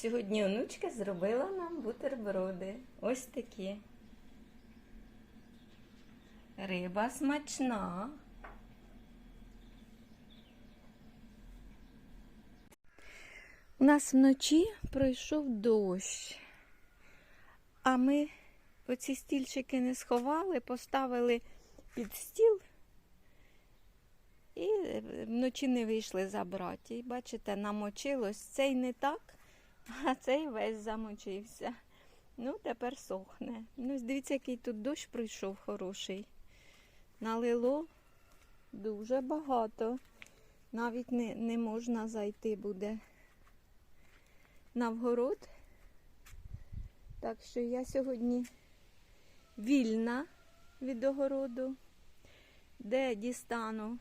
Сьогодні онучка зробила нам бутерброди. Ось такі. Риба смачна. У нас вночі пройшов дощ, а ми оці стільчики не сховали, поставили під стіл і вночі не вийшли забрати. І бачите, намочилось. Цей не так, а цей весь замочився. Ну, тепер сохне. Ну, дивіться, який тут дощ пройшов хороший. Налило дуже багато. Навіть не, не можна зайти буде на вгород. Так що я сьогодні вільна від огороду, де дістану,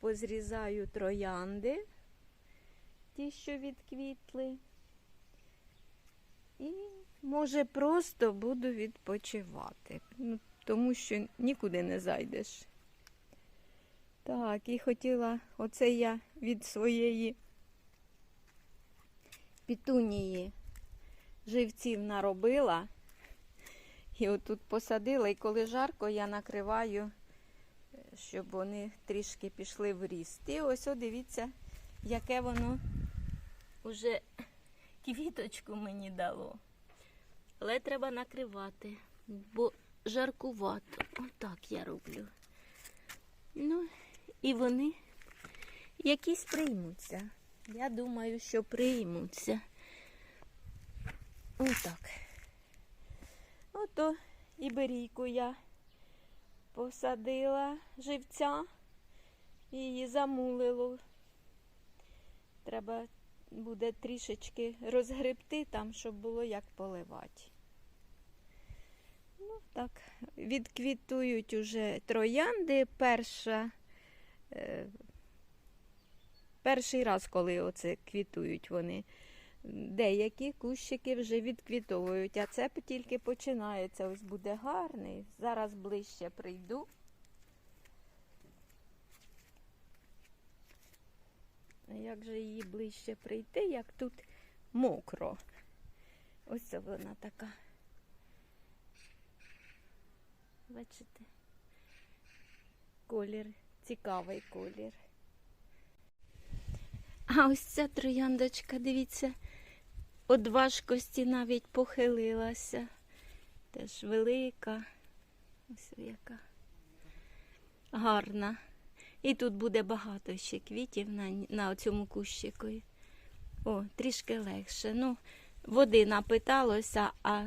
позрізаю троянди, ті, що відквітли. І, може, просто буду відпочивати, ну, тому що нікуди не зайдеш. Так, і хотіла, оце я від своєї пітунії живців наробила. І отут посадила, і коли жарко, я накриваю, е, щоб вони трішки пішли в ріст. І ось, о, дивіться, яке воно вже квіточку мені дало. Але треба накривати, бо жаркувато. Отак я роблю. Ну, і вони якісь приймуться. Я думаю, що приймуться. Отак. Ото і берійку я посадила живця, її замулило. Треба буде трішечки розгребти там, щоб було як поливати. Ну, так, відквітують уже троянди. Перша, е, перший раз, коли оце квітують вони. Деякі кущики вже відквітовують, а це тільки починається. Ось буде гарний. Зараз ближче прийду. Як же її ближче прийти, як тут мокро? Ось вона така. Бачите? Колір, цікавий колір. А ось ця трояндочка, дивіться, від важкості навіть похилилася. Теж велика. Ось яка гарна. І тут буде багато ще квітів на, на цьому кущику. О, трішки легше. Ну, води напиталося, а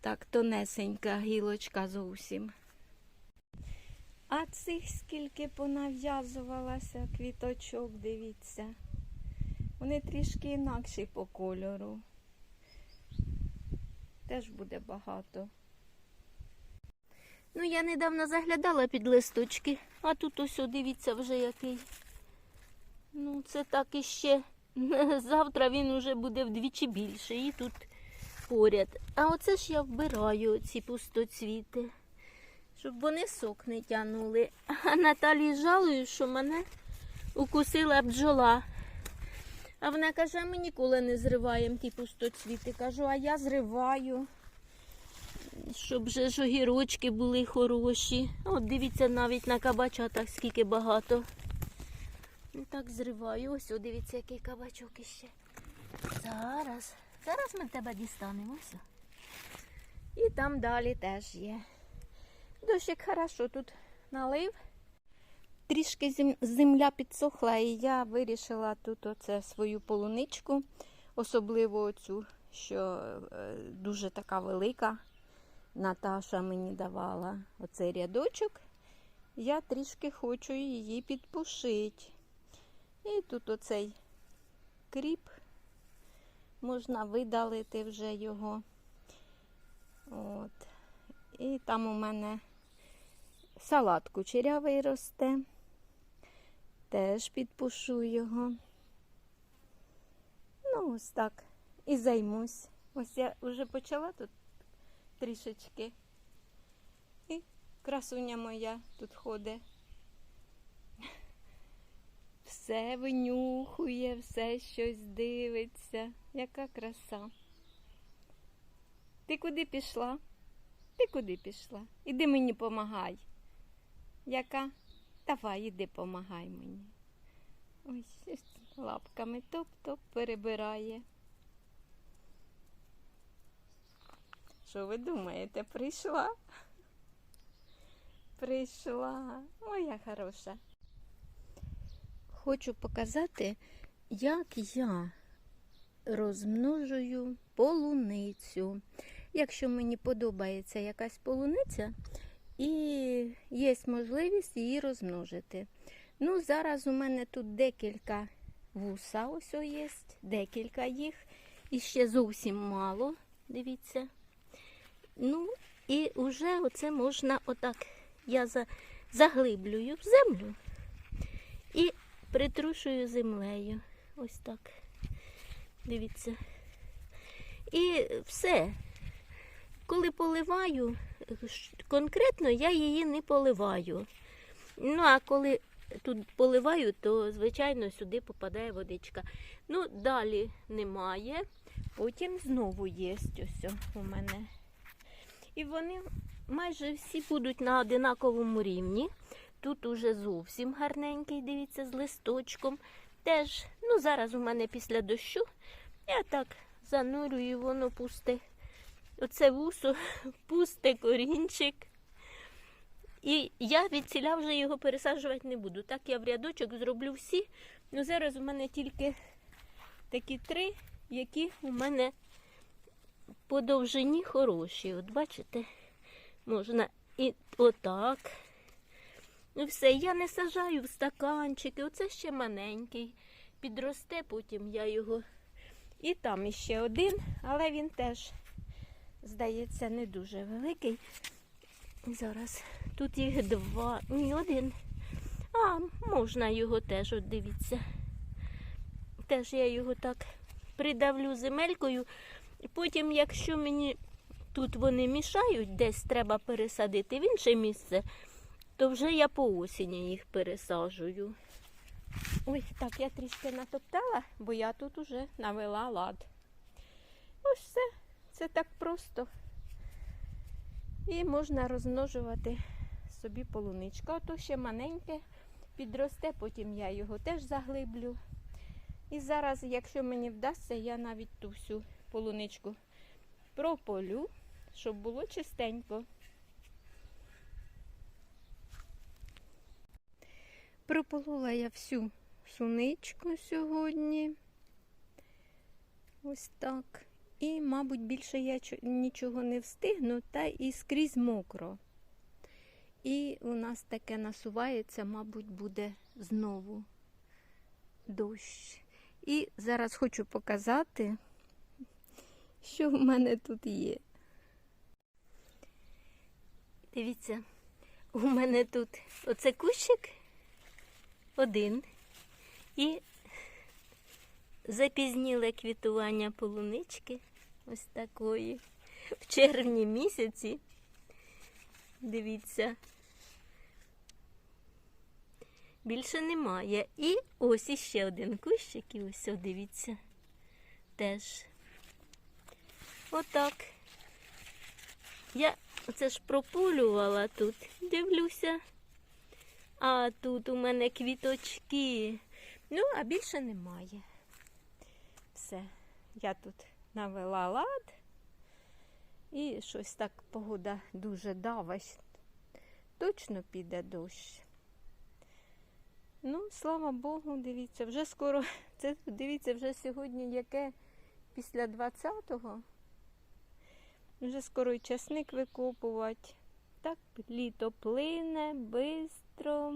так тонесенька гілочка зовсім. А цих скільки понав'язувалася квіточок, дивіться. Вони трішки інакші по кольору. Теж буде багато. Ну, я недавно заглядала під листочки, а тут ось, дивіться, вже який. Ну, це так іще. Завтра він уже буде вдвічі більший. І тут поряд. А оце ж я вбираю ці пустоцвіти щоб вони сок не тягнули. А Наталі жалує, що мене укусила бджола. А вона каже, ми ніколи не зриваємо ті пустоцвіти. Кажу, а я зриваю, щоб же ж огірочки були хороші. От дивіться навіть на кабачатах скільки багато. Так зриваю. Ось, дивіться, який кабачок іще. Зараз. Зараз ми тебе дістанемо. Ось. І там далі теж є. Дощик хорошо тут налив. Трішки земля підсохла, і я вирішила тут оце свою полуничку, особливо оцю, що е, дуже така велика. Наташа мені давала оцей рядочок. Я трішки хочу її підпушити. І тут оцей кріп, можна видалити вже його. От. І там у мене салат кучерявий росте. Теж підпушу його. Ну, ось так. І займусь. Ось я вже почала тут трішечки. І красуня моя тут ходить. все винюхує, все щось дивиться. Яка краса. Ти куди пішла? Ти куди пішла? Іди мені помагай. Яка? Давай, іди помагай мені. Ось лапками топ-топ перебирає. Що ви думаєте, прийшла? Прийшла. Моя хороша. Хочу показати, як я розмножую полуницю. Якщо мені подобається якась полуниця і є можливість її розмножити. Ну, зараз у мене тут декілька вуса, ось є, декілька їх. І ще зовсім мало, дивіться. Ну, і вже оце можна отак. Я за, заглиблюю в землю і притрушую землею. Ось так. Дивіться. І все. Коли поливаю, конкретно я її не поливаю. Ну, а коли тут поливаю, то, звичайно, сюди попадає водичка. Ну, далі немає. Потім знову є ось у мене. І вони майже всі будуть на одинаковому рівні. Тут уже зовсім гарненький, дивіться, з листочком. Теж, ну зараз у мене після дощу. Я так занурюю, воно пусте. Оце вусо, пусте корінчик. І я від ціля вже його пересаджувати не буду. Так я в рядочок зроблю всі. Ну зараз у мене тільки такі три, які у мене по довжині хороші. От бачите, можна і отак. Ну все, я не сажаю в стаканчики. Оце ще маленький. Підросте, потім я його. І там іще один, але він теж, здається, не дуже великий. Зараз тут їх два. Ні, один. А, можна його теж, от дивіться. Теж я його так придавлю земелькою. І Потім, якщо мені тут вони мішають, десь треба пересадити в інше місце, то вже я по осені їх пересаджую. Ой, так, я трішки натоптала, бо я тут уже навела лад. Ось все. Це так просто. І можна розмножувати собі полуничку. Ото ще маленьке підросте, потім я його теж заглиблю. І зараз, якщо мені вдасться, я навіть ту всю полуничку прополю, щоб було чистенько. Прополола я всю суничку сьогодні. Ось так. І, мабуть, більше я нічого не встигну, та і скрізь мокро. І у нас таке насувається, мабуть, буде знову дощ. І зараз хочу показати, що в мене тут є. Дивіться, у мене тут оце кущик один і запізніле квітування полунички ось такої. В червні місяці. Дивіться. Більше немає. І ось іще один кущик, і ось, дивіться, теж. Отак. Я це ж прополювала тут, дивлюся. А тут у мене квіточки. Ну, а більше немає. Все. Я тут навела лад. І щось так погода дуже давить. Точно піде дощ. Ну, слава Богу, дивіться, вже скоро, це дивіться, вже сьогодні яке після 20-го. Вже скоро і часник викопувати. Так, літо плине, бистро,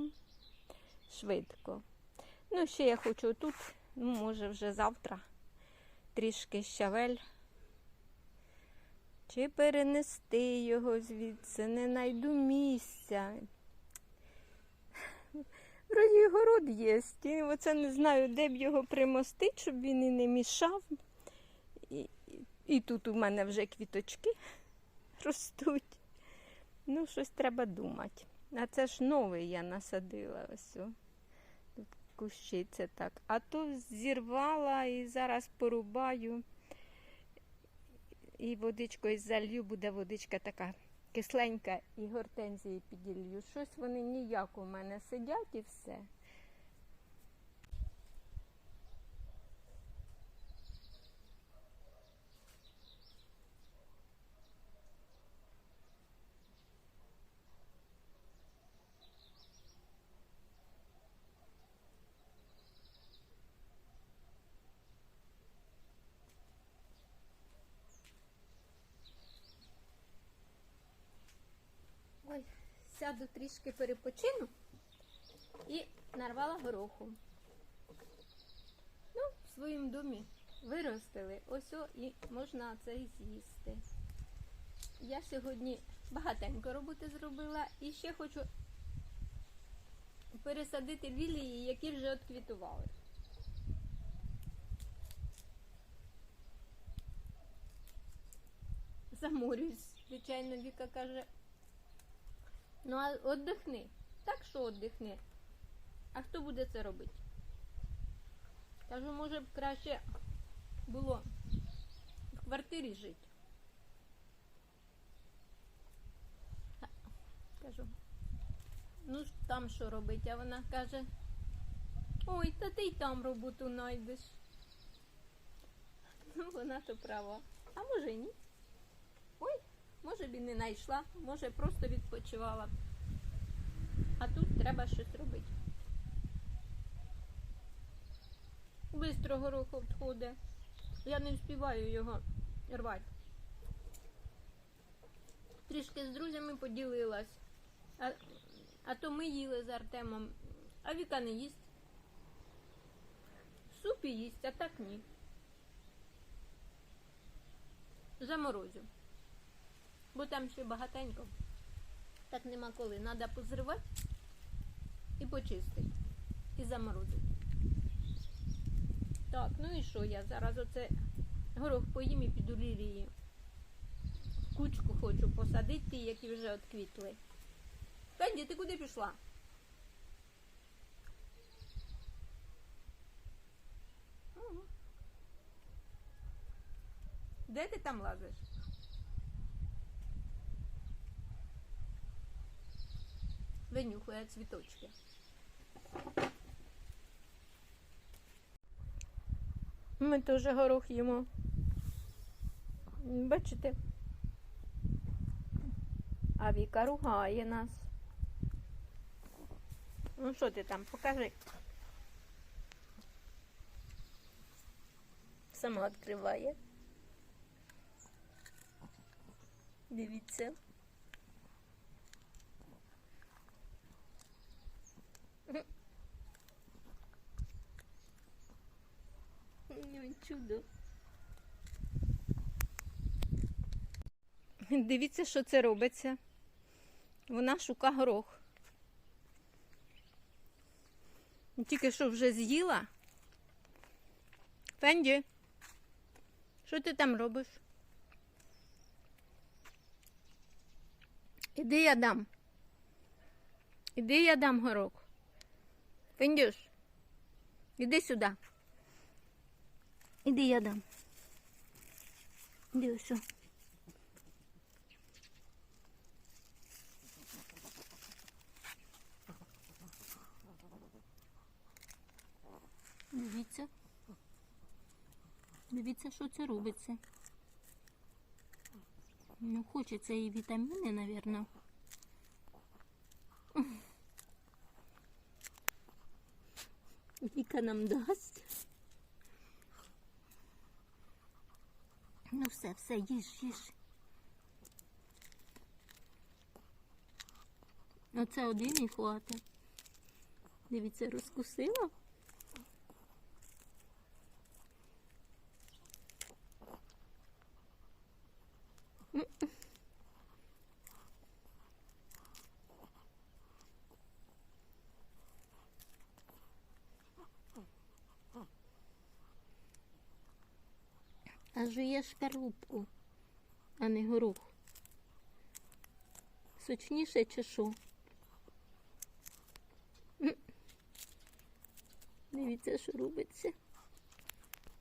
швидко. Ну, ще я хочу тут, ну, може, вже завтра трішки щавель. Чи перенести його звідси, не знайду місця. Вроді город є. Оце не знаю, де б його примостити, щоб він і не мішав. І, тут у мене вже квіточки ростуть. Ну, щось треба думати. А це ж новий я насадила ось. о. Тут це так. А то зірвала і зараз порубаю. І водичкою залью, буде водичка така кисленька, і гортензії піділью. Щось вони ніяк у мене сидять і все. Ой, сяду трішки перепочину і нарвала гороху. Ну, в своєму домі виростили. Ось о, і можна це і з'їсти. Я сьогодні багатенько роботи зробила і ще хочу пересадити лілії, які вже отквітували. Заморюсь. Звичайно, Віка каже, Ну, а віддихни. Так що віддихни. А хто буде це робити? Кажу, може б краще було в квартирі жити. Кажу, ну там що робити? А вона каже, ой, та ти й там роботу знайдеш. Ну, вона то права. А може ні. Ой, може б і не знайшла, може просто відпочивала. А тут треба щось робити. Бистро горох відходить. Я не встигаю його рвати. Трішки з друзями поділилась. А, а то ми їли з Артемом, а Віка не їсть. В супі їсть, а так ні. Заморозю. Бо там ще багатенько. Так нема коли. Треба позривати і почистити. І заморозити. Так, ну і що я зараз оце горох поїм і піду лілії. Кучку хочу посадити, ті, які вже відквітли. Фенді, ти куди пішла? Де ти там лазиш? Винюхує цвіточки. Ми теж горох їмо. Бачите? А Віка ругає нас. Ну що ти там, покажи. Сама відкриває. Дивіться. Чудо. Дивіться, що це робиться. Вона шука горох. Тільки що вже з'їла. Фенді, що ти там робиш? Іди я дам. Іди я дам горох. Фендюш, іди сюди. Іди я дам. Іди ось. Дивіться. Дивіться, що це робиться. Ну, хочеться і вітаміни, напевно. Віка нам дасть. Ну все, все, їж, їж. Оце один і хватить. Дивіться, розкусила. А жує шкарлупку, а не горох. Сочніше чи що? Дивіться, що робиться.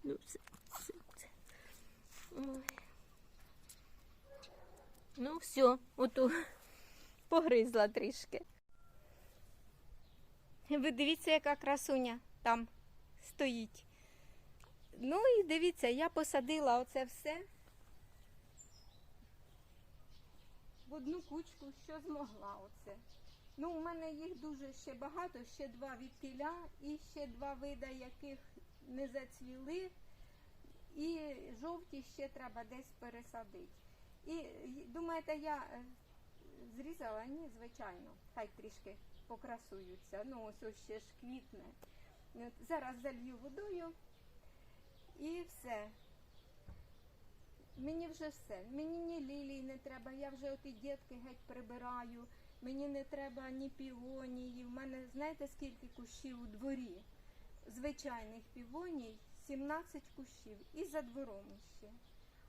Ну, все, все, все. Ой. Ну, все, оту погризла трішки. Ви дивіться, яка красуня там стоїть. Ну і дивіться, я посадила оце все в одну кучку, що змогла оце. Ну, у мене їх дуже ще багато, ще два відтіля і ще два вида, яких не зацвіли. І жовті ще треба десь пересадити. І думаєте, я е, зрізала? Ні, звичайно. Хай трішки покрасуються. Ну, ось ось ще ж квітне. Зараз залью водою і все. Мені вже все. Мені ні лілій не треба. Я вже оті дітки геть прибираю. Мені не треба ні півонії. В мене знаєте скільки кущів у дворі? Звичайних півоній 17 кущів. І за двором ще.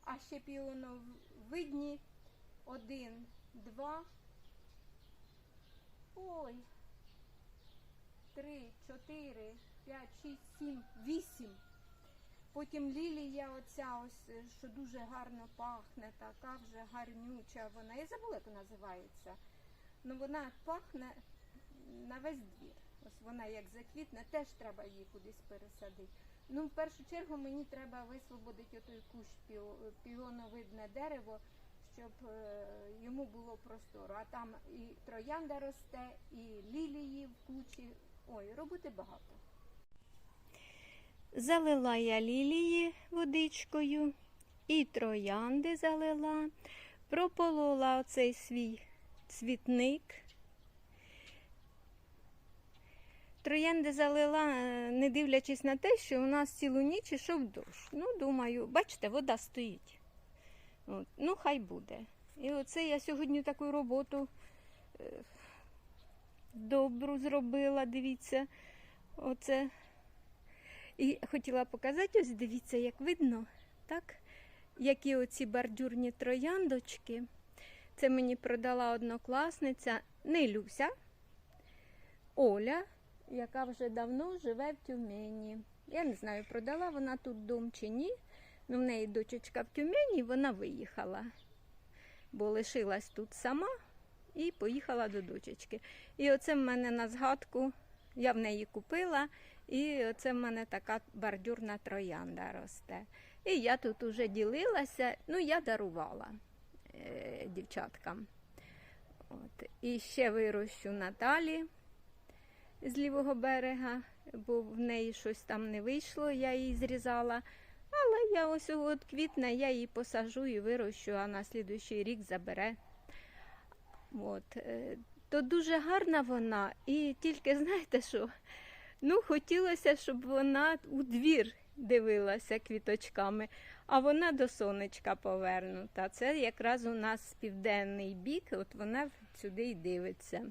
А ще піоновидні один, два. Ой. Три, чотири, п'ять, шість, сім, вісім. Потім лілія оця ось, е, що дуже гарно пахне, така вже гарнюча вона. Я забула, як називається. Ну вона пахне на весь двір. Ось вона як заквітне, теж треба її кудись пересадити. Ну, в першу чергу мені треба висвободити отой кущ піоновидне дерево, щоб е, йому було простору. А там і троянда росте, і лілії в кучі. Ой, роботи багато. Залила я лілії водичкою, і троянди залила, прополола оцей свій цвітник. Троянди залила, е, не дивлячись на те, що у нас цілу ніч ішов дощ. Ну, думаю, бачите, вода стоїть. От, ну, хай буде. І оце я сьогодні таку роботу е, добру зробила, дивіться. Оце. І хотіла показати, ось дивіться, як видно, так? Які оці бордюрні трояндочки. Це мені продала однокласниця не Люся, Оля, яка вже давно живе в Тюмені. Я не знаю, продала вона тут дом чи ні. Ну, в неї дочечка в Тюмені, вона виїхала, бо лишилась тут сама і поїхала до дочечки. І оце в мене на згадку, я в неї купила, і оце в мене така бордюрна троянда росте. І я тут уже ділилася, ну я дарувала е, дівчаткам. От. І ще вирощу Наталі з лівого берега, бо в неї щось там не вийшло, я її зрізала. Але я ось от квітне, я її посажу і вирощу, а на слідуючий рік забере. От. е, То дуже гарна вона, і тільки знаєте що? Ну, хотілося, щоб вона у двір дивилася квіточками, а вона до сонечка повернута. Це якраз у нас південний бік, от вона сюди й дивиться.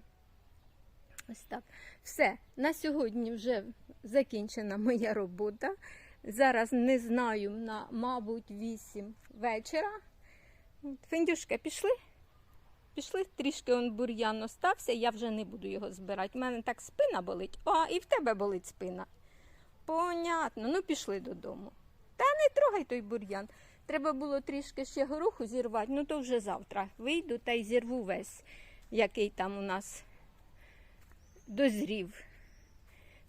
Ось так. Все, на сьогодні вже закінчена моя робота. Зараз не знаю, на, мабуть, 8 вечора. Фендюшка, пішли? Пішли, трішки он бур'ян остався, я вже не буду його збирати. У мене так спина болить. А, і в тебе болить спина. Понятно, ну пішли додому. Та не трогай той бур'ян. Треба було трішки ще гороху зірвати, ну то вже завтра вийду та й зірву весь, який там у нас дозрів.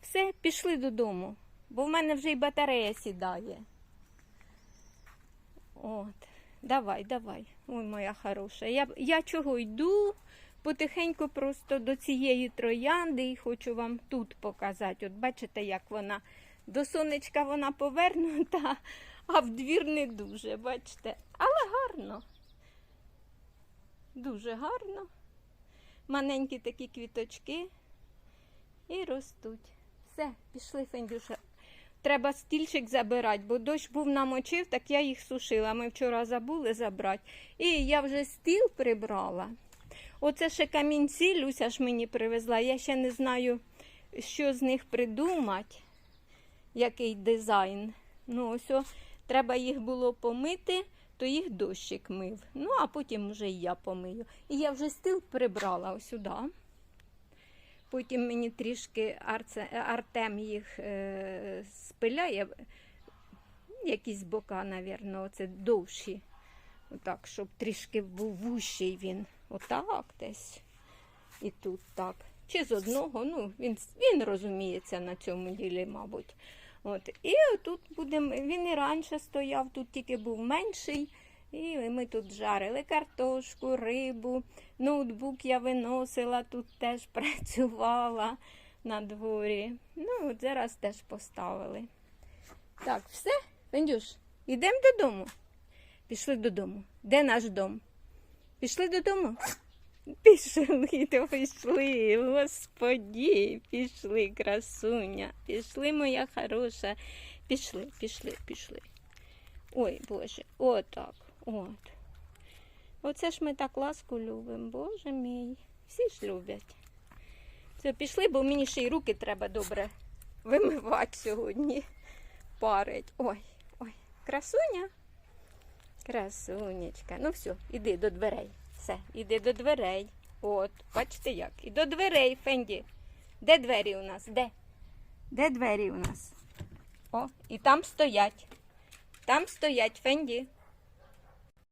Все, пішли додому, бо в мене вже й батарея сідає. От, давай, давай, ой, моя хороша. Я, я чого йду потихеньку просто до цієї троянди і хочу вам тут показати. От бачите, як вона до сонечка вона повернута, а в двір не дуже, бачите. Але гарно. Дуже гарно. Маленькі такі квіточки і ростуть. Все, пішли, Фендюша. Треба стільчик забирати, бо дощ був намочив, так я їх сушила. Ми вчора забули забрати. І я вже стіл прибрала. Оце ще камінці Люся ж мені привезла. Я ще не знаю, що з них придумати, який дизайн. Ну, ось о, треба їх було помити, то їх дощик мив. Ну, а потім вже і я помию. І я вже стіл прибрала ось сюди. Потім мені трішки Арце, Артем їх е, спиляє. Якісь бока, напевно, оце довші. Отак, щоб трішки був вущий він. Отак десь. І тут так. Чи з одного, ну, він, він розуміється на цьому ділі, мабуть. От. І тут будемо, він і раніше стояв, тут тільки був менший. І ми тут жарили картошку, рибу, ноутбук я виносила, тут теж працювала на дворі. Ну, от зараз теж поставили. Так, все, Фендюш, йдемо додому. Пішли додому. Де наш дом? Пішли додому? Пішли, то пішли, господі, пішли, красуня, пішли, моя хороша. Пішли, пішли, пішли. Ой, Боже, отак, от. Оце ж ми так ласку любимо, Боже мій. Всі ж люблять. Це пішли, бо мені ще й руки треба добре вимивати сьогодні. Парить. Ой, ой, красуня. Красунечка. Ну все, іди до дверей. Все, іди до дверей. От, бачите як. І до дверей, Фенді. Де двері у нас? Де? Де двері у нас? О, і там стоять. Там стоять, Фенді.